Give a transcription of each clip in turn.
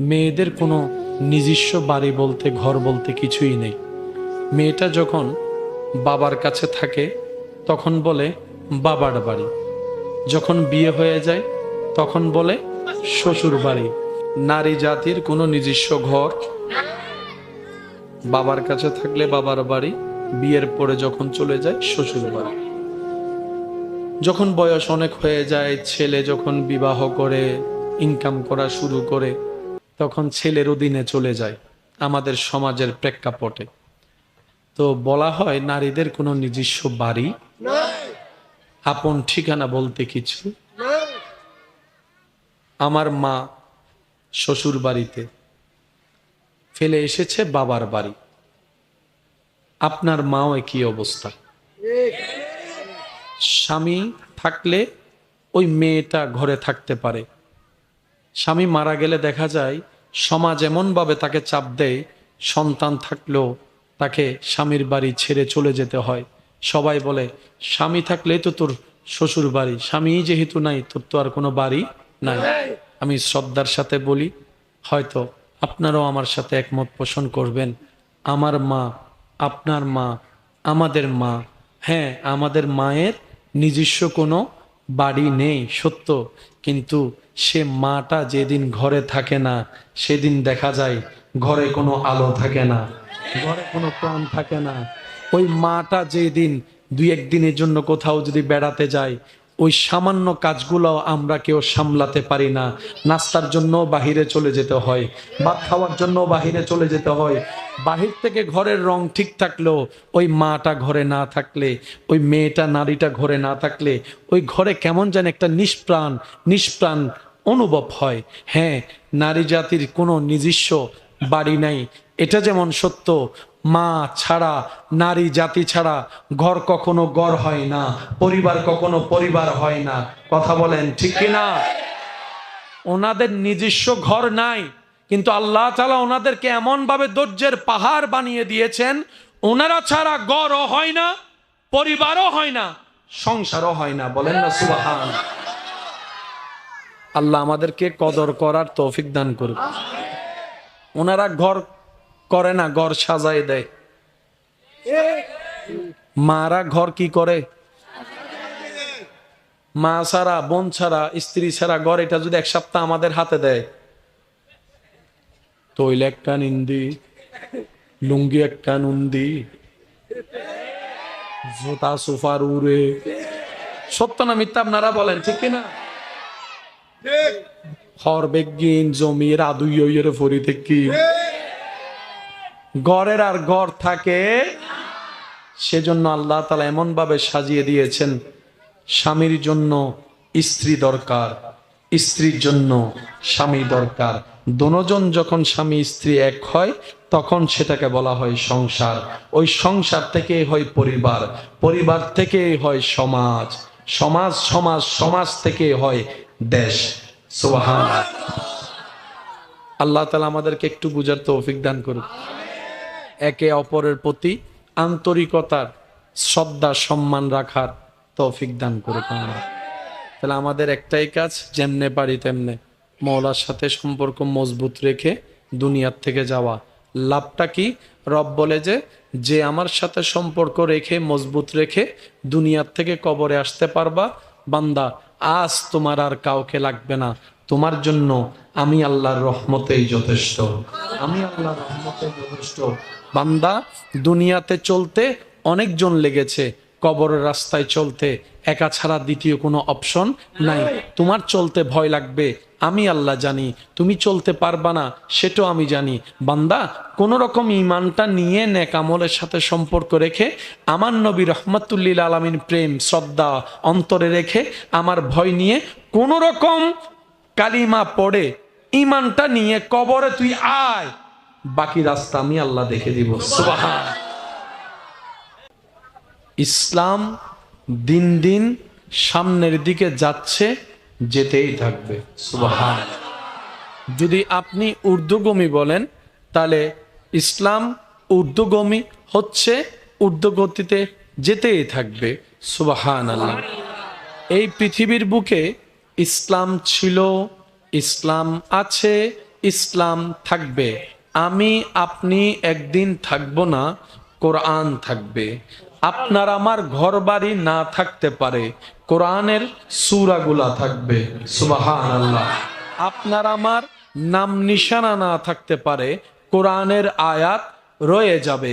মেয়েদের কোনো নিজস্ব বাড়ি বলতে, ঘর বলতে কিছুই নেই। মেয়েটা যখন বাবার কাছে থাকে, তখন বলে, বাবার বাড়ি। যখন বিয়ে হয়ে যায়, তখন বলে, শ্বশুর বাড়ি। নারী জাতির কোনো নিজস্ব ঘর বাবার কাছে থাকলে বাবার বাড়ি, বিয়ের পরে যখন চলে যায়, শ্বশুর বাড়ি। যখন বয়স অনেক হয়ে যায়, ছেলে যখন বিবাহ করে ইনকাম করা শুরু করে তখন ছেলের অধীনে চলে যায় আমাদের সমাজের প্রেক্ষাপটে। তো বলা হয় নারীদের কোনো নিজস্ব বাড়ি? আপন ঠিকানা বলতে কিছু? আমার মা শ্বশুর বাড়িতে ফেলে এসেছে বাবার বাড়ি। আপনার মাও একই অবস্থা। স্বামী থাকলে ওই মেয়েটা ঘরে থাকতে পারে। স্বামী মারা গেলে দেখা যায়, সমাজ এমনভাবে তাকে চাপ দেয়, সন্তান থাকলেও তাকে স্বামীর বাড়ি ছেড়ে চলে যেতে হয়। সবাই বলে, স্বামী থাকলেই তো তোর শ্বশুর বাড়ি, স্বামী যেহেতু নাই, তোর তো আর কোনো বাড়ি নাই। আমি শ্রদ্ধার সাথে বলি, হয়তো আপনারাও আমার সাথে একমত পোষণ করবেন। আমার মা, আপনার মা, আমাদের মা হ্যাঁ আমাদের মায়ের নিজস্ব কোনো বাড়ি নেই, সত্য। কিন্তু সে মাটা যেদিন ঘরে থাকে না, সেদিন দেখা যায় ঘরে কোনো আলো থাকে না, ঘরে কোনো প্রাণ থাকে না। ওই মাটা যেদিন দুই একদিনের জন্য কোথাও যদি বেড়াতে যায় ওই সামান্য কাজগুলো আমরা কেউ সামলাতে পারি না। নাস্তার জন্য বাহিরে চলে যেতে হয়, ভাত খাওয়ার জন্য বাহিরে চলে যেতে হয়। বাহির থেকে ঘরের রং ঠিক থাকলেও ওই মাটা ঘরে না থাকলে, ওই মেয়েটা, নারীটা ঘরে না থাকলে, ওই ঘরে কেমন যেন একটা নিষ্প্রাণ নিষ্প্রাণ অনুভব হয়। হ্যাঁ নারী জাতির কোনো নিজস্ব বাড়ি নাই। এটা যেমন সত্য মা ছাড়া, নারী, জাতি ছাড়া ঘর কখনো গড় হয় না, পরিবার কখনো পরিবার হয় না। কথা বলেন, ঠিক কি না ওনাদের নিজস্ব ঘর নাই, কিন্তু আল্লাহ তালা ওনাদেরকে এমন ভাবে ধৈর্যের পাহাড় বানিয়ে দিয়েছেন, ওনারা ছাড়া গড়ও হয় না, পরিবারও হয় না, সংসারও হয় না। বলেন না, সুবাহান। আল্লাহ আমাদেরকে কদর করার তৌফিক দান করুক। ওনারা ঘর করে না ঘর সাজায় দেয়। মারা ঘর কি করে? মা ছাড়া বোন ছাড়া স্ত্রী ছাড়া ঘর এটা যদি এক সপ্তাহ আমাদের হাতে দেয়। তৈল একটা নিন্দি লুঙ্গি একটা নুন্দি জোতা সোফার উড়ে। সত্য না মিথ্যা আপনারা বলেন ঠিক কিনা? হর বেগিন জমির আদুই ইয়ের ফরি থেকে গড়ের আর গড় থাকে। সেজন্য আল্লাহ তালা এমন ভাবে সাজিয়ে দিয়েছেন, স্বামীর জন্য স্ত্রী দরকার, স্ত্রীর জন্য স্বামী দরকার। দনোজন যখন স্বামী স্ত্রী এক হয়, তখন সেটাকে বলা হয় সংসার। ওই সংসার থেকে হয় পরিবার পরিবার থেকে হয় সমাজ সমাজ সমাজ সমাজ থেকে হয় দেশ। সোহান আল্লাহ তালা আমাদেরকে একটু বুঝার তৌফিক দান করুক। একে অপরের প্রতি আন্তরিকতার শ্রদ্ধা, সম্মান রাখার তৌফিক দান করুক আমরা। তাহলে আমাদের একটাই কাজ, যেমনে পারি তেমনে মৌলার সাথে সম্পর্ক মজবুত রেখে দুনিয়ার থেকে যাওয়া। লাভটা কি? রব বলে যে যে আমার সাথে সম্পর্ক রেখে, মজবুত রেখে দুনিয়ার থেকে কবরে আসতে পারবা, বান্দা আজ তোমার আর কাউকে লাগবে না। তোমার জন্য আমি আল্লাহর রহমতেই যথেষ্ট। আমি আল্লাহর রহমতে যথেষ্ট। বান্দা, দুনিয়াতে চলতে অনেকজন লেগেছে। কবরের রাস্তায় চলতে একা ছাড়া দ্বিতীয় কোনো অপশন নাই। তোমার চলতে ভয় লাগবে। আমি আল্লাহ জানি, তুমি চলতে পারবা না, সেটাও আমি জানি। বান্দা কোন রকম ইমানটা নিয়ে নেকামলের সাথে সম্পর্ক রেখে, আমার নবী রহমতুল্লিল আলমিন প্রেম, শ্রদ্ধা অন্তরে রেখে, আমার ভয় নিয়ে কোন রকম কালিমা পড়ে ইমানটা নিয়ে কবরে তুই আয়। বাকি রাস্তা আমি আল্লাহ দেখে দিব। ইসলাম দিন দিন সামনের দিকে যাচ্ছে যেতেই থাকবে। যদি আপনি ঊর্ধ্বগমী বলেন, তাহলে ইসলাম ঊর্ধ্বগমী হচ্ছে, ঊর্ধ্বগতিতে যেতেই থাকবে। সুবাহান আল্লাহ এই পৃথিবীর বুকে ইসলাম ছিল, ইসলাম আছে, ইসলাম থাকবে। আমি, আপনি একদিন থাকব না, কোরআন থাকবে। আপনার আমার ঘর বাড়ি না থাকতে পারে কোরআনের সুরাগুলা থাকবে আপনার আমার নাম নিশানা না থাকতে পারে, কোরআনের আয়াত রয়ে যাবে।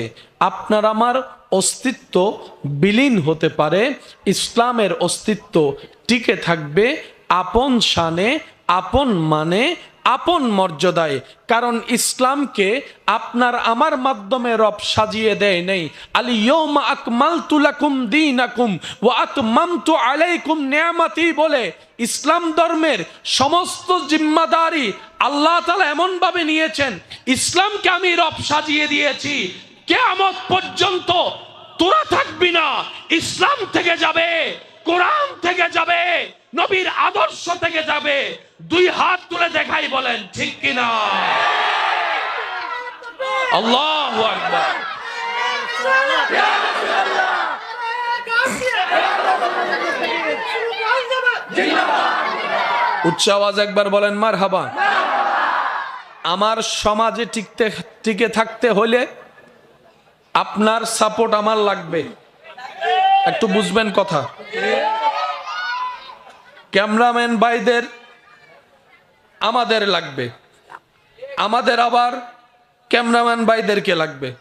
আপনার আমার অস্তিত্ব বিলীন হতে পারে, ইসলামের অস্তিত্ব টিকে থাকবে, আপন শানে, আপন মানে আপন মর্যাদায়, কারণ ইসলামকে আপনার আমার মাধ্যমে রব সাজিয়ে দেয় নেই। আলি ইয়ৌমা আকমালতু লাকুম দীনাকুম ওয়া আতমামতু আলাইকুম নিয়ামাতি বলে, ইসলাম ধর্মের সমস্ত জিম্মাদারি আল্লাহ তাআলা এমন ভাবে নিয়েছেন, ইসলামকে আমি রব সাজিয়ে দিয়েছি। কেয়ামত পর্যন্ত তোরা থাকবি না, ইসলাম থেকে যাবে, কোরআন থেকে যাবে। নবীর আদর্শ থেকে যাবে। দুই হাত তুলে দেখাই বলেন, ঠিক কিনা? আল্লাহ উচ্চ আওয়াজ একবার বলেন মার হাবা আমার সমাজে টিকতে, টিকে থাকতে হলে আপনার সাপোর্ট আমার লাগবে। একটু বুঝবেন কথা। ক্যামেরাম্যান ভাইদের আমাদের লাগবে। আমাদের আবার ক্যামেরাম্যান ভাইদেরকে লাগবে।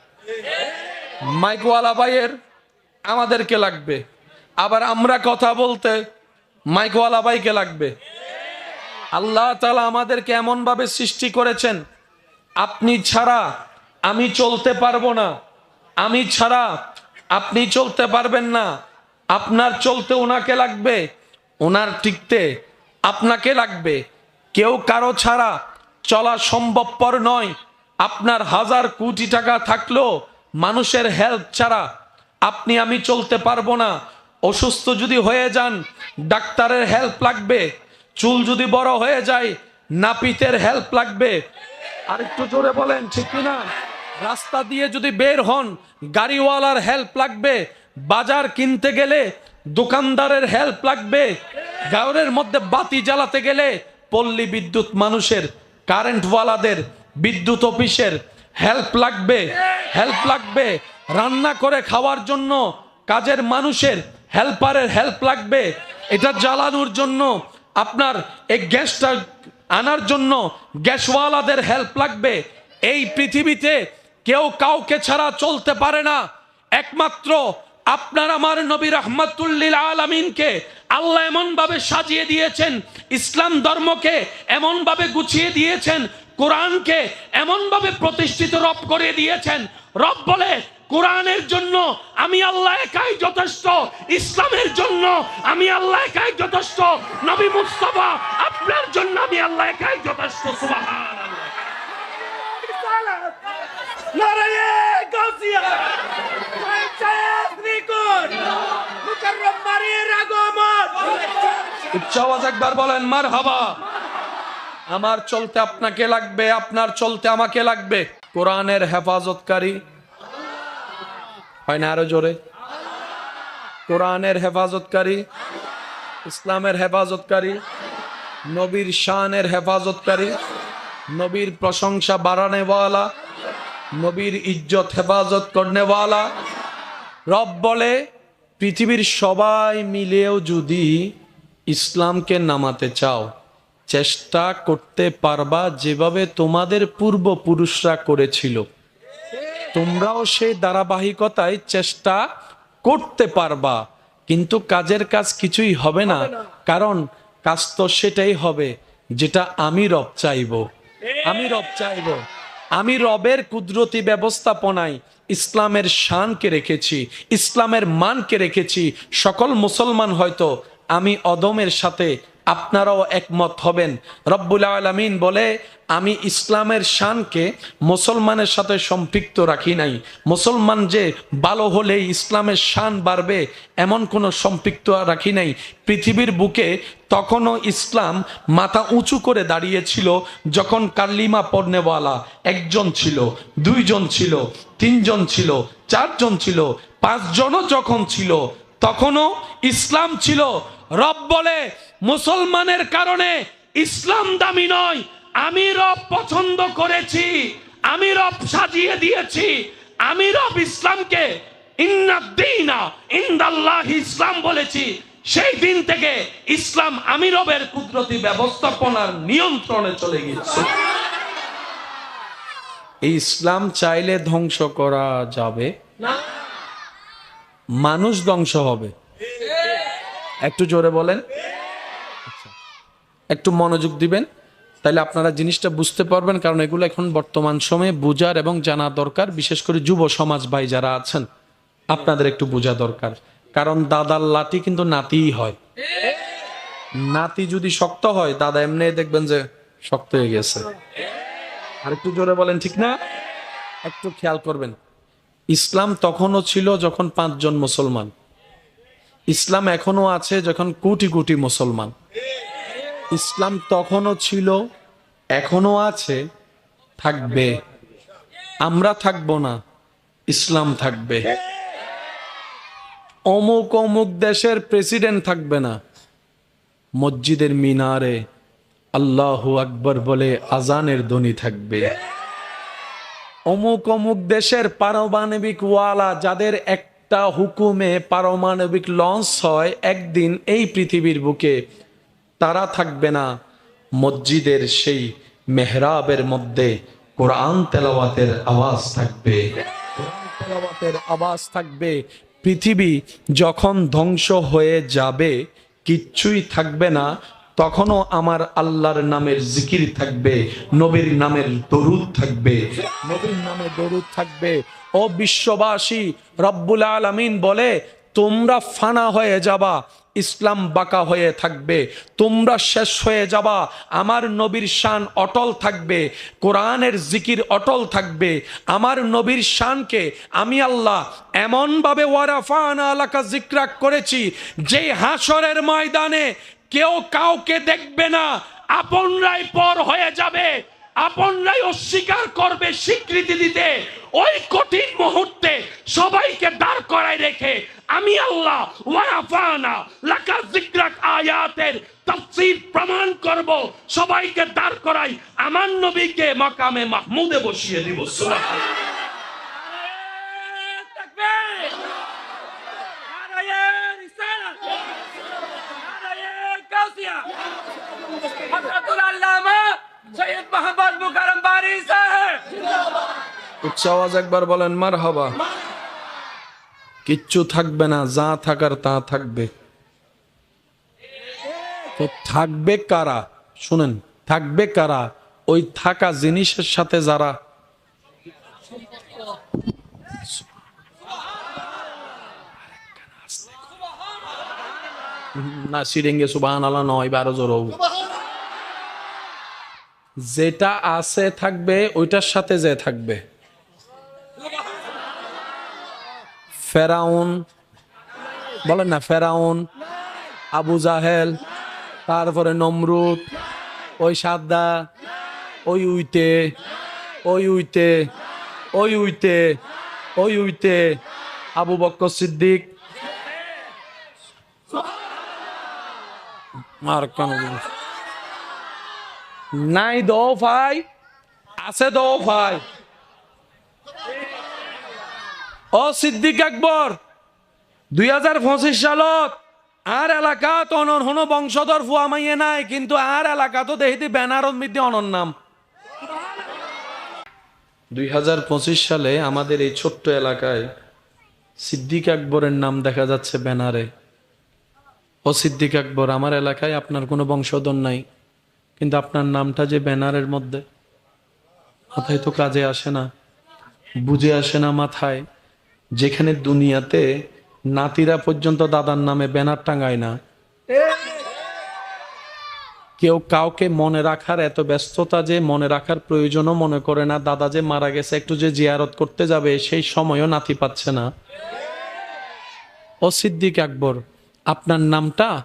মাইকওয়ালা ভাইয়ের আমাদেরকে লাগবে। আবার আমরা কথা বলতে মাইকওয়ালা ভাইকে লাগবে। আল্লাহ তালা আমাদেরকে এমন ভাবে সৃষ্টি করেছেন, আপনি ছাড়া আমি চলতে পারব না। আমি ছাড়া আপনি চলতে পারবেন না। আপনার চলতে ওনাকে লাগবে। ওনার টিকতে আপনাকে লাগবে। কেউ কারও ছাড়া চলা সম্ভবপর নয়। আপনার হাজার কোটি টাকা থাকলেও মানুষের হেল্প ছাড়া আপনি আমি চলতে পারব না। অসুস্থ যদি হয়ে যান, ডাক্তারের হেল্প লাগবে। চুল যদি বড় হয়ে যায়, নাপিতের হেল্প লাগবে। আর একটু জোরে বলেন, ঠিক না রাস্তা দিয়ে যদি বের হন, গাড়িওয়ালার হেল্প লাগবে। বাজার কিনতে গেলে দোকানদারের হেল্প লাগবে। গাঁরের মধ্যে বাতি জ্বালাতে গেলে পল্লী বিদ্যুৎ মানুষের কারেন্টওয়ালাদের বিদ্যুৎ অফিসের হেল্প লাগবে। হেল্প লাগবে। রান্না করে খাওয়ার জন্য কাজের মানুষের হেল্পারের হেল্প লাগবে। এটা জ্বালানোর জন্য আপনার এই গ্যাসটা আনার জন্য গ্যাসওয়ালাদের হেল্প লাগবে। এই পৃথিবীতে কেউ কাউকে ছাড়া চলতে পারে না। একমাত্র আপনার আমার নবী রহমতুল্লিল আলমিনকে আল্লাহ এমন ভাবে সাজিয়ে দিয়েছেন, ইসলাম ধর্মকে এমন ভাবে গুছিয়ে দিয়েছেন, কোরআনকে এমন ভাবে প্রতিষ্ঠিত রব করে দিয়েছেন। রব বলে, কোরআনের জন্য আমি আল্লাহ একাই যথেষ্ট, ইসলামের জন্য আমি আল্লাহ একাই যথেষ্ট, নবী মুস্তফা, আপনার জন্য আমি আল্লাহ একাই যথেষ্ট, সুবহানাল্লাহ। নারায়ে গাউসিয়া আমার চলতে আপনাকে লাগবে, আপনার চলতে আমাকে লাগবে। কোরআনের হেফাজতকারী। হয় না আরও জোরে? কোরআনের হেফাজতকারী, ইসলামের হেফাজতকারী, নবীর শানের হেফাজতকারী, নবীর প্রশংসা বাড়ানেওয়ালা, নবীর ইজ্জত হেফাজত করনেওয়ালা রব বলে পৃথিবীর সবাই মিলেও যদি ইসলামকে নামাতে চাও চেষ্টা করতে পারবা যেভাবে তোমাদের পূর্বপুরুষরা করেছিল। তোমরাও সেই ধারাবাহিকতায় চেষ্টা করতে পারবা কিন্তু কাজের কাজ কিছুই হবে না। কারণ কাজ তো সেটাই হবে যেটা আমি রব চাইব। আমি রব চাইব। আমি রবের কুদরতি ব্যবস্থাপনায় ইসলামের শানকে রেখেছি ইসলামের মানকে রেখেছি। সকল মুসলমান হয়তো আমি অদমের সাথে আপনারাও একমত হবেন। রব্বুল আলমিন বলে, আমি ইসলামের শানকে মুসলমানের সাথে সম্পৃক্ত রাখি নাই। মুসলমান যে ভালো হলে ইসলামের শান বাড়বে, এমন কোনো সম্পৃক্ত রাখি নাই। পৃথিবীর বুকে তখনও ইসলাম মাথা উঁচু করে দাঁড়িয়েছিল যখন কাল্লিমা পড়নেওয়ালা একজন ছিল, দুইজন ছিল, তিনজন ছিল, চারজন ছিল, পাঁচজনও যখন ছিল তখনও ইসলাম ছিল রব বলে মুসলমানের কারণে ইসলাম দামি নয়। আমি রব পছন্দ করেছি আমি রব সাজিয়ে দিয়েছি আমি রব ইসলামকে ইন্দাল্লাহ ইসলাম বলেছি। সেই দিন থেকে ইসলাম আমি রবের কুদরতি ব্যবস্থাপনার নিয়ন্ত্রণে চলে গেছে ইসলাম চাইলে ধ্বংস করা যাবে। মানুষ ধ্বংস হবে। একটু জোরে বলেন। আচ্ছা। একটু মনোযোগ দিবেন। তাহলে আপনারা জিনিসটা বুঝতে পারবেন, কারণ এগুলো এখন বর্তমান সময়ে বোঝার এবং জানা দরকার, বিশেষ করে যুব সমাজ ভাই যারা আছেন, আপনাদের একটু বোঝা দরকার। কারণ দাদার লাঠি কিন্তু নাতিই হয়। নাতি যদি শক্ত হয়, দাদা এমনি দেখবেন যে শক্ত হয়ে গেছে। আর একটু জোরে বলেন, ঠিক না? একটু খেয়াল করবেন। ইসলাম তখনও ছিল যখন পাঁচজন মুসলমান। ইসলাম এখনও আছে যখন কোটি কোটি মুসলমান। ইসলাম তখনও ছিল এখনও আছে, থাকবে। আমরা থাকব না, ইসলাম থাকবে। অমুক অমুক দেশের প্রেসিডেন্ট থাকবে না। মসজিদের মিনারে আল্লাহ আকবর বলে আজানের ধ্বনি থাকবে। অমুক অমুক দেশের পারমাণবিক ওয়ালা যাদের একটা হুকুমে পারমাণবিক লঞ্চ হয় একদিন এই পৃথিবীর বুকে, তারা থাকবে না মসজিদের সেই মেহরাবের মধ্যে, কোরআন তেলাওয়াতের আওয়াজ থাকবে। তেলাওয়াতের আওয়াজ থাকবে। পৃথিবী যখন ধ্বংস হয়ে যাবে, কিচ্ছুই থাকবে না তখনও আমার আল্লাহর নামের জিকির থাকবে, নবীর নামের দরুদ থাকবে। নবীর নামে দরুদ থাকবে। ও বিশ্ববাসী, রব্বুল আলামিন বলে, তোমরা ফানা হয়ে যাবা, ইসলাম বাঁকা হয়ে থাকবে। তোমরা শেষ হয়ে যাবা, আমার নবীর শান অটল থাকবে, কোরআনের জিকির অটল থাকবে। আমার নবীর শানকে আমি আল্লাহ এমনভাবে ওয়ারাফান আলাকা জিক্রাক করেছি যে হাসরের ময়দানে কেউ কাউকে দেখবে না। আপনরাই পর হয়ে যাবে। আপনরাই অস্বীকার করবে স্বীকৃতি দিতে। ওই কঠিন মুহূর্তে সবাইকে দাঁড় করায় রেখে আমি আল্লাহ লাকা আয়াতের প্রমাণ করব। সবাইকে দাঁড় করাই আমার নবীকে মাকামে মাহমুদে বসিয়ে দিব। আওয়াজ একবার বলেন মার হবা কিচ্ছু থাকবে না, যা থাকার তা থাকবে। তো থাকবে কারা? শুনেন, থাকবে কারা? ওই থাকা জিনিসের সাথে যারা না, সিরেঙ্গে সুবাহান আল্লাহ নয়, বারো জোর যেটা আছে থাকবে, ওইটার সাথে যে থাকবে। ফেরাউন, বলেন না, ফেরাউন, আবু জাহেল, তারপরে নমরুদ, ওই সাদ্দা, ওই উইতে ওই উইতে ওই উইতে ওই উইতে, আবু বক্কর সিদ্দিক। আর নাই দো ভাই আছে দো ভাই ও সিদ্দিক আকবর, দুই হাজার পঁচিশ সালত আর এলাকাত অনর হন বংশধর ফুয়া মাইয়ে নাই, কিন্তু আর এলাকা তো দেখিতে ব্যানারত মধ্যে অনর নাম। দুই হাজার পঁচিশ সালে আমাদের এই ছোট্ট এলাকায় সিদ্দিক আকবরের নাম দেখা যাচ্ছে ব্যানারে। ও সিদ্দিক আকবর, আমার এলাকায় আপনার কোনো বংশধর নাই, কিন্তু আপনার নামটা যে ব্যানারের মধ্যে, মাথায় তো কাজে আসে না, বুঝে আসে না মাথায়। যেখানে দুনিয়াতে নাতিরা পর্যন্ত দাদার নামে ব্যানার টাঙায় না। কেউ কাউকে মনে রাখার এত ব্যস্ততা যে মনে রাখার প্রয়োজনও মনে করে না। দাদা যে মারা গেছে, একটু যে জিয়ারত করতে যাবে, সেই সময়ও নাতি পাচ্ছে না। ও সিদ্দিক আকবর, আপনার নামটা?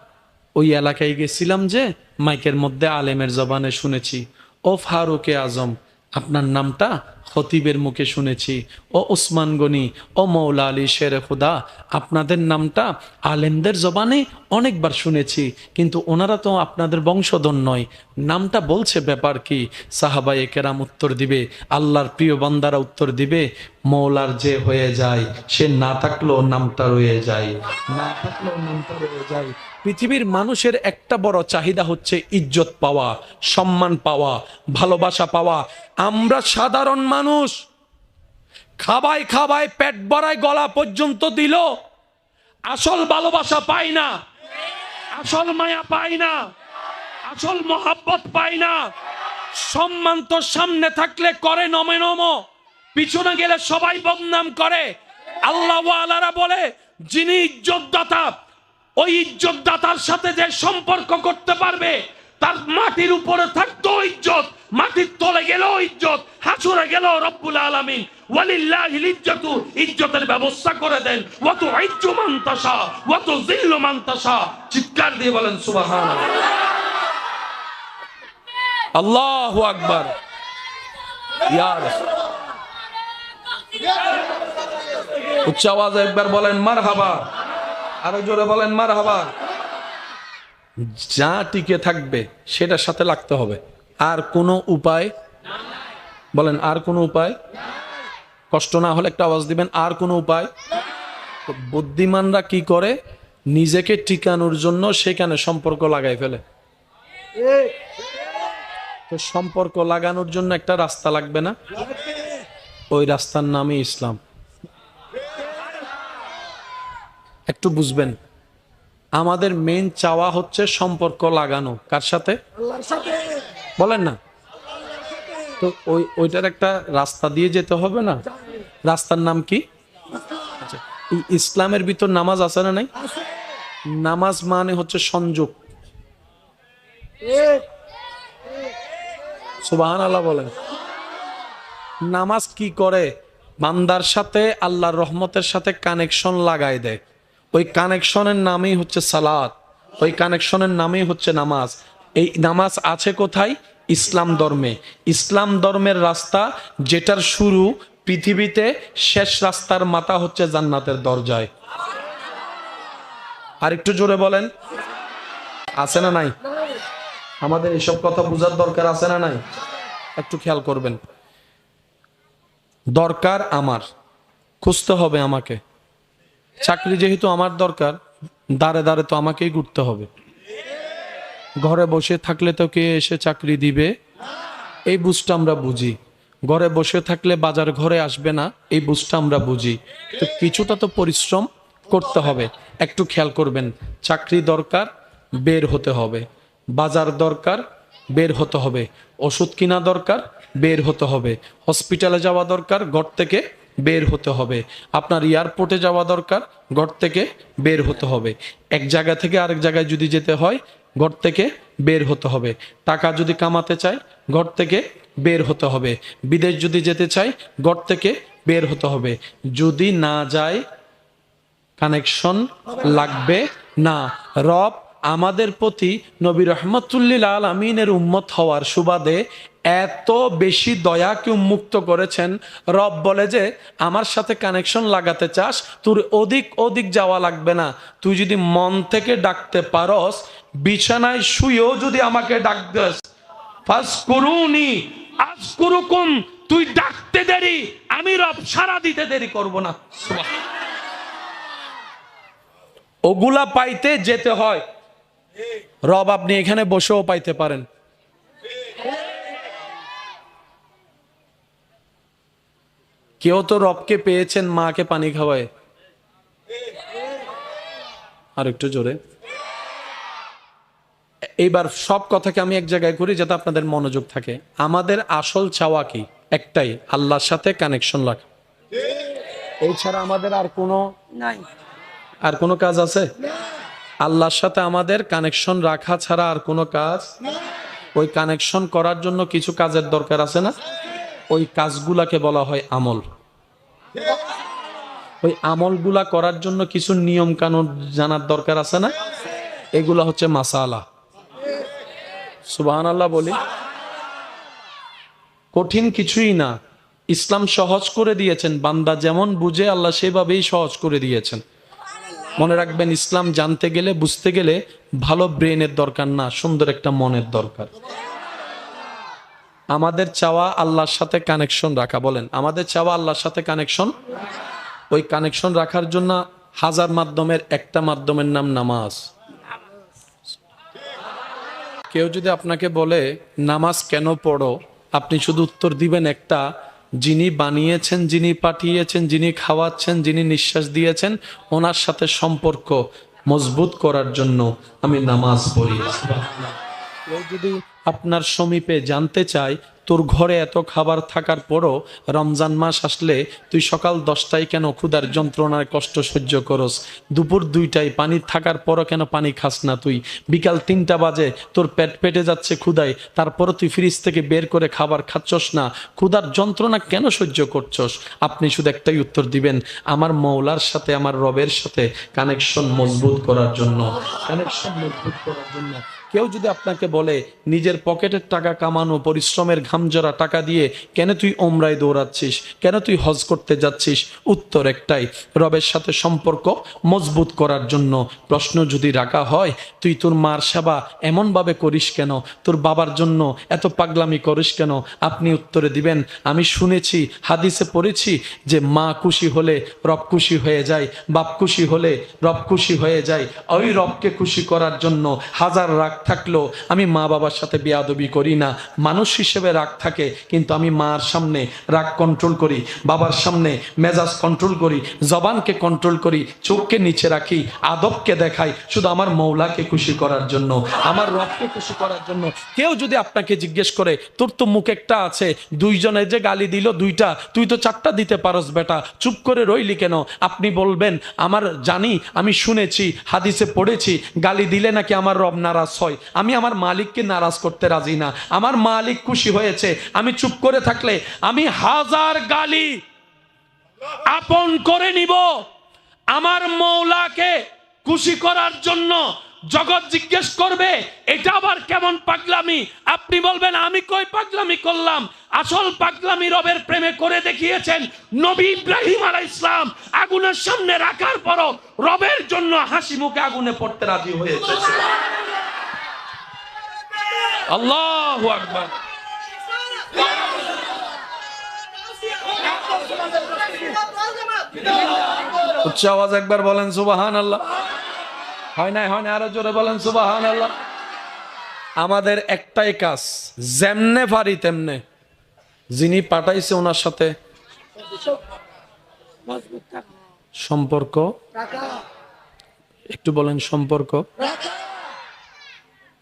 ওই এলাকায় গেছিলাম যে মাইকের মধ্যে আলেমের জবানে শুনেছি। ও ফারুকে আজম আপনার নামটা খতিবের মুখে শুনেছি। ও ওসমান গনি, ও মৌলা আলী, শের খুদা, আপনাদের নামটা আলেমদের জবানে অনেকবার শুনেছি, কিন্তু ওনারা তো আপনাদের বংশধর নয়। নামটা বলছে ব্যাপার কি? সাহাবাই কেরাম উত্তর দিবে, আল্লাহর প্রিয় বান্দারা উত্তর দিবে, মৌলার যে হয়ে যায়, সে না থাকলেও নামটা রয়ে যায়। না থাকলেও নামটা রয়ে যায়। পৃথিবীর মানুষের একটা বড় চাহিদা হচ্ছে ইজ্জত পাওয়া, সম্মান পাওয়া, ভালোবাসা পাওয়া। আমরা সাধারণ মানুষ। খাবায় খাবায় পেট ভরায় গলা পর্যন্ত দিল। আসল ভালোবাসা পাই না। আসল মায়া পাই না। আসল মোহাব্বত পাই না। সম্মান তো সামনে থাকলে করে নমে নম। পিছনে গেলে সবাই বদনাম করে। আল্লাহ আলারা বলে, যিনি ইজ্জতদাতা ওই ইজ্জতদাতার সাথে যে সম্পর্ক করতে পারবে, তার মাটির উপরে থাকতো ইজ্জত, মাটির তলে গেল ইজ্জত, হাসুরে গেল রব্বুল আলামিন। ইজ্জতের ব্যবস্থা করে দেন। ইজ্জু মান তাশা জিল্লু মান তাশা। চিৎকার দিয়ে বলেন, সুবহানাল্লাহ। আল্লাহ আকবার। ইয়ার উচ্চ আওয়াজে একবার বলেন মার হাবা আরও জোরে বলেন মার হাবা যা টিকে থাকবে, সেটার সাথে লাগতে হবে। আর কোনো উপায়? বলেন, আর কোনো উপায়? কষ্ট না হলে একটা আওয়াজ দিবেন, আর কোনো উপায়? বুদ্ধিমানরা কি করে? নিজেকে টিকানোর জন্য সেখানে সম্পর্ক লাগাই ফেলে। তো সম্পর্ক লাগানোর জন্য একটা রাস্তা লাগবে না? ওই রাস্তার নামই ইসলাম। একটু বুঝবেন। আমাদের মেন চাওয়া হচ্ছে সম্পর্ক লাগানো। কার সাথে? বলেন না। তো ওই ওইটার একটা রাস্তা দিয়ে যেতে হবে না? রাস্তার নাম কি? আচ্ছা, ইসলামের ভিতর নামাজ আছে না নাই? নামাজ মানে হচ্ছে সংযোগ। সুবাহান আল্লাহ বলেন। নামাজ কি করে? বান্দার সাথে আল্লাহর রহমতের সাথে কানেকশন লাগাই দেয়। ওই কানেকশনের নামেই হচ্ছে সালাদ ওই কানেকশনের নামেই হচ্ছে নামাজ। এই নামাজ আছে কোথায়? ইসলাম ধর্মে। ইসলাম ধর্মের রাস্তা যেটার শুরু পৃথিবীতে, শেষ রাস্তার মাথা হচ্ছে জান্নাতের দরজায়। আর একটু জোরে বলেন, আছে না নাই? আমাদের এসব কথা বোঝার দরকার আছে না নাই? একটু খেয়াল করবেন। দরকার আমার, খুঁজতে হবে আমাকে। চাকরি যেহেতু আমার দরকার দাঁড়ে দাঁড়ে তো আমাকেই ঘুরতে হবে। ঘরে বসে থাকলে তো কে এসে চাকরি দিবে? এই বুঝটা আমরা বুঝি। ঘরে বসে থাকলে বাজার ঘরে আসবে না, এই বুঝটা আমরা বুঝি। তো কিছুটা তো পরিশ্রম করতে হবে। একটু খেয়াল করবেন, চাকরি দরকার, বের হতে হবে। বাজার দরকার বের হতে হবে। ওষুধ কিনা দরকার, বের হতে হবে। হসপিটালে যাওয়া দরকার, ঘর থেকে বের হতে হবে। আপনার এয়ারপোর্টে যাওয়া দরকার, ঘর থেকে বের হতে হবে। এক জায়গা থেকে আরেক জায়গায় যদি যেতে হয়, ঘর থেকে বের হতে হবে। টাকা যদি কামাতে চাই ঘর থেকে বের হতে হবে। বিদেশ যদি যেতে চাই ঘর থেকে বের হতে হবে। যদি না যায়, কানেকশন লাগবে না। রব আমাদের প্রতি নবী রহমতুল্লিল আমিনের উম্মত হওয়ার সুবাদে এত বেশি দয়াকে উন্মুক্ত করেছেন। রব বলে যে, আমার সাথে কানেকশন লাগাতে চাস, তোর অধিক অধিক যাওয়া লাগবে না। তুই যদি মন থেকে ডাকতে পারস, বিছানায় শুয়েও যদি আমাকে ডাক দেস ফাস করুনি আজ করুকুম তুই ডাকতে দেরি, আমি রব সারা দিতে দেরি করব না। ওগুলা পাইতে যেতে হয়। রব আপনি এখানে বসেও পাইতে পারেন। কেউ তো রবকে পেয়েছেন মাকে পানি খাওয়ায়। আর একটু জোরে। এইবার সব কথাকে আমি এক জায়গায় করি যাতে আপনাদের মনোযোগ থাকে। আমাদের আসল চাওয়া কি? একটাই আল্লাহর সাথে কানেকশন রাখা। এছাড়া আমাদের আর কোনো নাই। আর কোনো কাজ আছে? আল্লাহর সাথে আমাদের কানেকশন রাখা ছাড়া আর কোনো কাজ? ওই কানেকশন করার জন্য কিছু কাজের দরকার আছে না? ওই কাজগুলাকে বলা হয় আমল। ওই আমলগুলা করার জন্য কিছু নিয়ম কানুন জানার দরকার আছে না? এগুলা হচ্ছে মাসালা। সুবাহান আল্লাহ বলি। কঠিন কিছুই না। ইসলাম সহজ করে দিয়েছেন। বান্দা যেমন বুঝে, আল্লাহ সেভাবেই সহজ করে দিয়েছেন। মনে রাখবেন, ইসলাম জানতে গেলে, বুঝতে গেলে ভালো ব্রেনের দরকার না, সুন্দর একটা মনের দরকার। আমাদের চাওয়া আল্লাহর সাথে কানেকশন রাখা, বলেন। আমাদের চাওয়া আল্লাহর সাথে কানেকশন ওই কানেকশন রাখার জন্য হাজার মাধ্যমের, একটা মাধ্যমের নাম নামাজ। কেউ যদি আপনাকে বলে, নামাজ কেন পড়ো? আপনি শুধু উত্তর দিবেন একটা যিনি বানিয়েছেন যিনি পাঠিয়েছেন যিনি খাওয়াচ্ছেন যিনি নিঃশ্বাস দিয়েছেন ওনার সাথে সম্পর্ক মজবুত করার জন্য আমি নামাজ পড়ি। যদি আপনার সমীপে জানতে চায় তোর ঘরে এত খাবার থাকার পরও রমজান মাস আসলে তুই সকাল দশটায় কেন ক্ষুধার যন্ত্রণার কষ্ট সহ্য করস? দুপুর দুইটায় পানি থাকার পরও কেন পানি খাস না তুই? বিকাল তিনটা বাজে, তোর পেট পেটে যাচ্ছে ক্ষুধায়, তারপরও তুই ফ্রিজ থেকে বের করে খাবার খাচ্ছস না। ক্ষুধার যন্ত্রণা কেন সহ্য করছস? আপনি শুধু একটাই উত্তর দিবেন, আমার মৌলার সাথে, আমার রবের সাথে কানেকশন মজবুত করার জন্য। কানেকশন মজবুত করার জন্য। কেউ যদি আপনাকে বলে, নিজের পকেটের টাকা কামানো, পরিশ্রমের ঘামজরা টাকা দিয়ে কেন তুই ওমরায় দৌড়াচ্ছিস? কেন তুই হজ করতে যাচ্ছিস? উত্তর একটাই, রবের সাথে সম্পর্ক মজবুত করার জন্য। প্রশ্ন যদি রাখা হয়, তুই তোর মার সেবা এমনভাবে করিস কেন? তোর বাবার জন্য এত পাগলামি করিস কেন? আপনি উত্তরে দিবেন, আমি শুনেছি, হাদিসে পড়েছি যে মা খুশি হলে রব খুশি হয়ে যায়, বাপ খুশি হলে রব খুশি হয়ে যায়। ওই রবকে খুশি করার জন্য হাজার রাগ থাকলেও আমি মা বাবার সাথে বেয়াদবি করি না। মানুষ হিসেবে রাগ থাকে, কিন্তু আমি মার সামনে রাগ কন্ট্রোল করি, বাবার সামনে মেজাজ কন্ট্রোল করি, জবানকে কন্ট্রোল করি, চোখকে নিচে রাখি, আদবকে দেখাই, শুধু আমার মৌলাকে খুশি করার জন্য, আমার রবকে খুশি করার জন্য। কেউ যদি আপনাকে জিজ্ঞেস করে, তোর তো মুখ একটা আছে, দুইজনে যে গালি দিল দুইটা, তুই তো চারটা দিতে পারস বেটা, চুপ করে রইলি কেন? আপনি বলবেন, আমার জানি, আমি শুনেছি, হাদিসে পড়েছি, গালি দিলে নাকি আমার রব নারাজ হয়। আমি আমার মালিককে নারাজ করতে রাজি না। আমার মালিক খুশি হয়েছে। আমি চুপ করে থাকলে আমি হাজার গালি আপন করে নিব। আমার মৌলাকে খুশি করার জন্য জগৎ জিজ্ঞেস করবে, এটা আবার কেমন পাগলামি? আপনি বলবেন, আমি কই পাগলামি করলাম? আসল পাগলামি রবের প্রেমে করে দেখিয়েছেন নবী ইব্রাহিম আলাইহিস ইসলাম আগুনের সামনে রাখার পরও রবের জন্য হাসি মুখে আগুনে পড়তে রাজি হয়েছে। আল্লাহু আকবার। উচ্চ আওয়াজ একবার বলেন সুবাহান আল্লাহ হয় নাই, হয় না আরও জোরে বলেন সুবাহান আল্লাহ আমাদের একটাই কাজ, যেমনে পারি তেমনে। যিনি পাঠাইছে ওনার সাথে সম্পর্ক। একটু বলেন সম্পর্ক।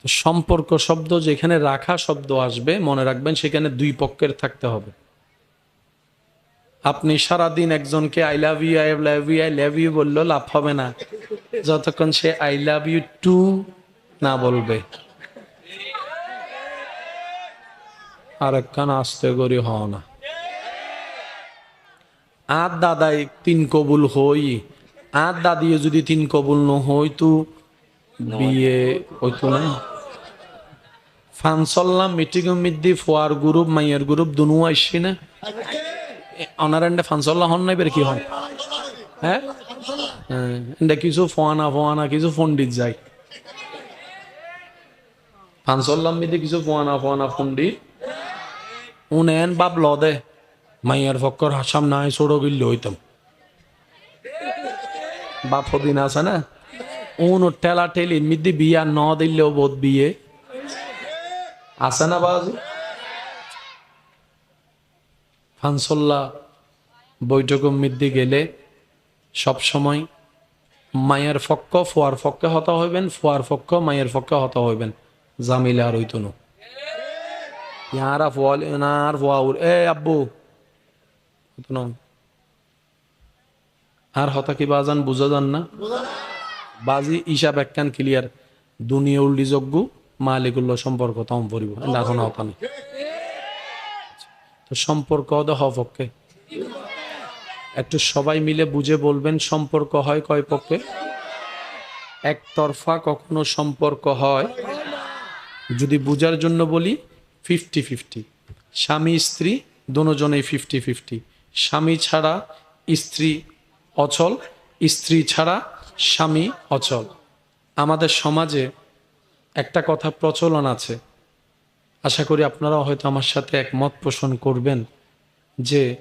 সম্পর্ক শব্দ যেখানে রাখা শব্দ আসবে মনে রাখবেন সেখানে দুই পক্ষের থাকতে হবে। আপনি সারাদিন একজনকে I love you I love you I love you বললেও লাভ হবে না। যতক্ষণ সে আই লাভ ইউ টু না বলবে। আর একখান আস্তে করি হও না। আর দাদাই তিন কবুল হই আর দাদিও যদি তিন কবুল ন হই তো বিয়ে হইতো না। ফানসল্লাম মিটিং মিদ্দি ফোয়ার গ্রুপ মাইয়ার গ্রুপ দুনু আইসি না অনার এন্ডে ফানসল্লা হন নাই বের কি হন? হ্যাঁ? হ্যাঁ, এন্ডে কিছু ফোয়ানা ফোয়ানা কিছু পণ্ডিত যায়। ফানসল্লাম মিদ্দি কিছু ফোয়ানা ফোয়ানা পণ্ডিত উনেন বাপ লদে মাইয়ার ফক্কর হাসাম নাই ছোড়ো গিল্লি হইতাম। বাপ দিন আছে না? উন ঠেলা ঠেলি মিদ্দি বিয়া ন দিলেও বোধ বিয়ে। আছে না বাজু, ফানসল্লা বৈঠক মিদ্দি গেলে সব সময় মায়ের ফক্ক, ফোয়ার ফক্কে হতা হইবেন, ফোয়ার ফক্ক, মায়ের ফক্কে হতা হইবেন। জামিলে আর হইতো না। ইয়ারা ফোয়াল নার ফোয়াউর এ আব্বু আর হতা কি বাজান, বুঝা যান না? বাজি ইসাব একখান ক্লিয়ার। দুনিয়া উল্লি যজ্ঞ মালিকুল্লাহ সম্পর্ক তম পরিব এখন তো সম্পর্ক হপক্ষে একটু সবাই মিলে বুঝে বলবেন, সম্পর্ক হয় কয় পক্ষে? একতরফা কখনো সম্পর্ক হয়, যদি বুঝার জন্য বলি ফিফটি ফিফটি স্বামী, স্ত্রী, দুজনেই ফিফটি ফিফটি স্বামী ছাড়া স্ত্রী অচল, স্ত্রী ছাড়া স্বামী অচল। আমাদের সমাজে একটা কথা প্রচলন আছে। আশা করি আপনারাও হয়তো আমার সাথে একমত পোষণ করবেন যে